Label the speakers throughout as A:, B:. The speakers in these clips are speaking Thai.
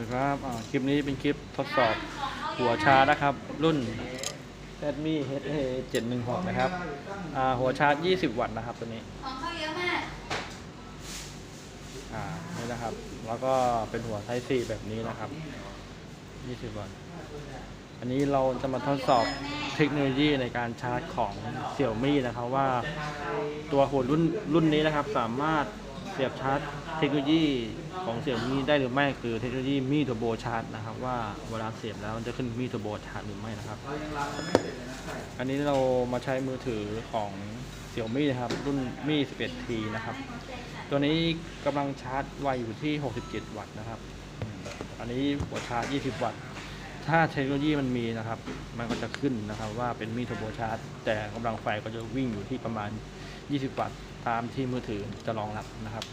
A: นะครับอ่าคลิปนี้เป็นคลิปทดสอบหัวชาร์จนะครับ รุ่น Redmi HA 716 นะครับอ่าหัวชาร์จ 20 วัตต์นะครับตัวนี้
B: ของเขาเยอะมาก
A: อ่านี่นะครับ แล้วก็เป็นหัว Type C แบบนี้นะครับ 20 วัตต์ อันนี้เราจะมาทดสอบเทคโนโลยีในการชาร์จของ Xiaomi นะครับว่าตัวหัวรุ่นรุ่นนี้นะครับสามารถเสียบชาร์จ เทคโนโลยีของ Xiaomi ได้หรือไม่คือเทคโนโลยีมี Turbo Charge นะครับ ว่าเวลาเสียบแล้วมันจะขึ้นมี Turbo Charge หรือไม่นะครับ อันนี้เรามาใช้มือถือของ Xiaomi นะครับ รุ่นมี 11T นะครับ ตัวนี้กำลังชาร์จไวอยู่ที่ 67 วัตต์นะครับ อันนี้หัวชาร์จ 20 วัตต์ ถ้าเทคโนโลยีมันมีนะครับ มันก็จะขึ้นนะครับว่าเป็นมีเทอร์โบชาร์จ แต่กำลังไฟก็จะวิ่งอยู่ที่ประมาณ 20 วัตต์ตามที่มือถือจะรองรับนะครับ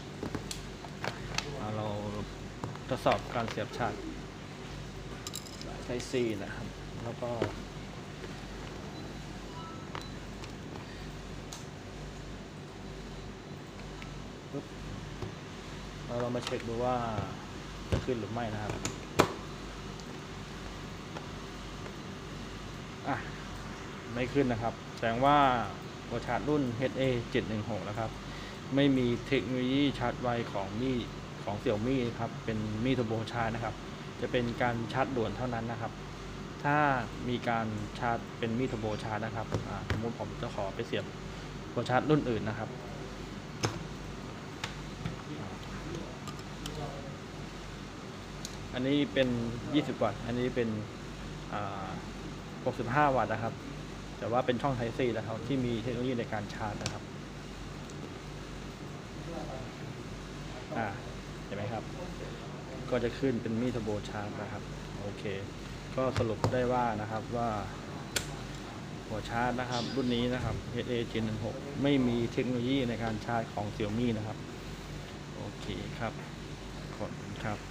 A: เราทดสอบการเสียบชาร์จใช้ C นะครับ แล้วก็ปึ๊บแล้วเรามาเช็คดูว่าจะขึ้นหรือไม่นะครับ อะ ไม่ขึ้นนะครับ แสดงว่าหัวชาร์จรุ่น HA 716 นะครับ ไม่มีเทคโนโลยีชาร์จไวของมี่ ของเสี่ยวมี่ครับเป็นมีเทอร์โบชาร์จนะครับ จะเป็นการชาร์จด่วนเท่านั้นนะครับ ถ้ามีการชาร์จเป็นมีเทอร์โบชาร์จนะครับสมมติผมจะขอไปเสียบหัวชาร์จรุ่นอื่นนะครับอันนี้เป็น 20 วัตต์ อันนี้เป็น65 วัตต์นะครับ แต่ว่าเป็นช่อง Type C นะครับ ที่มีเทคโนโลยีในการชาร์จนะครับ อ่า เห็นไหมครับ ก็จะขึ้นเป็นมีเทอร์โบชาร์จนะครับ โอเค ก็สรุปได้ว่านะครับว่าหัวชาร์จนะครับ รุ่นนี้นะครับ HA G16 ไม่มีเทคโนโลยีในการชาร์จของ Xiaomi นะครับ โอเคครับ ขอบคุณครับ